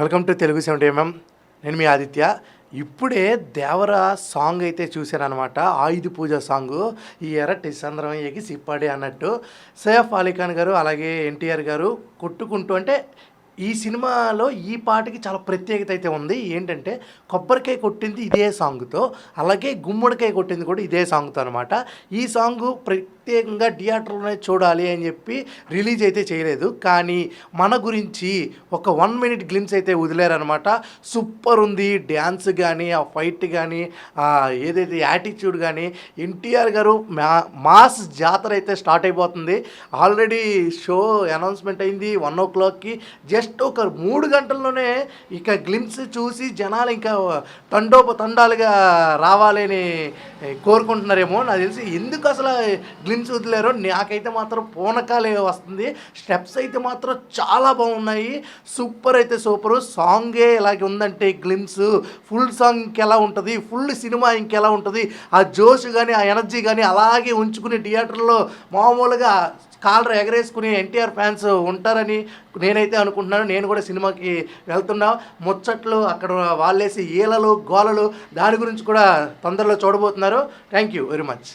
Welcome to Telugu seventy MM నేను మీ ఆదిత్య. ఇప్పుడే దేవర సాంగ్ అయితే చూశానమాట ఆయుధ పూజ సాంగ్. ఈ ఎర్రటి చంద్రం ఎగిసి సిప్పాడి అన్నట్టు. సైఫ్ అలీఖాన్ గారు అలాగే ఎన్టీఆర్ గారు కొట్టుకుంటూ అంటే ఈ సినిమాలో ఈ పాటకి చాలా ప్రత్యేకత అయితే ఉంది. ఏంటంటే కొబ్బరికాయ కొట్టింది ఇదే సాంగ్తో అలాగే గుమ్మడికాయ కొట్టింది కూడా ఇదే సాంగ్తో అనమాట ఈ సాంగ్ ప్ర ప్రత్యేకంగా థియేటర్లోనే చూడాలి అని చెప్పి రిలీజ్ అయితే చేయలేదు. కానీ మన గురించి ఒక వన్ మినిట్ గ్లిమ్స్ అయితే వదిలేరనమాట సూపర్ ఉంది. డ్యాన్స్ కానీ ఆ ఫైట్ కానీ ఆ ఏదైతే యాటిట్యూడ్ కానీ ఎన్టీఆర్ గారు మా మాస్ జాతర అయితే స్టార్ట్ అయిపోతుంది. ఆల్రెడీ షో అనౌన్స్మెంట్ అయింది వన్ ఓ క్లాక్కి. జస్ట్ ఒక మూడు గంటల్లోనే ఇక గ్లిమ్స్ చూసి జనాలు ఇంకా తండోప తండాలుగా రావాలని కోరుకుంటున్నారేమో నాకు తెలిసి. ఎందుకు అసలు గ్లిమ్స్ వదిలేరో? నాకైతే మాత్రం పూనకాలే వస్తుంది. స్టెప్స్ అయితే మాత్రం చాలా బాగున్నాయి. సూపర్ అయితే సూపరు. సాంగే ఇలాగే ఉందంటే గ్లిమ్స్ ఫుల్ సాంగ్ ఇంకెలా ఉంటుంది? ఫుల్ సినిమా ఇంకెలా ఉంటుంది? ఆ జోష్ కానీ ఆ ఎనర్జీ కానీ అలాగే ఉంచుకుని థియేటర్లో మామూలుగా కాలర్ ఎగరేసుకునే ఎన్టీఆర్ ఫ్యాన్స్ ఉంటారని నేనైతే అనుకుంటున్నాను. నేను కూడా సినిమాకి వెళ్తున్నా. ముచ్చట్లు అక్కడ వాళ్ళేసి ఈలలు గోలలు దాని గురించి కూడా తొందరలో చూడబోతున్నారు. Thank you very much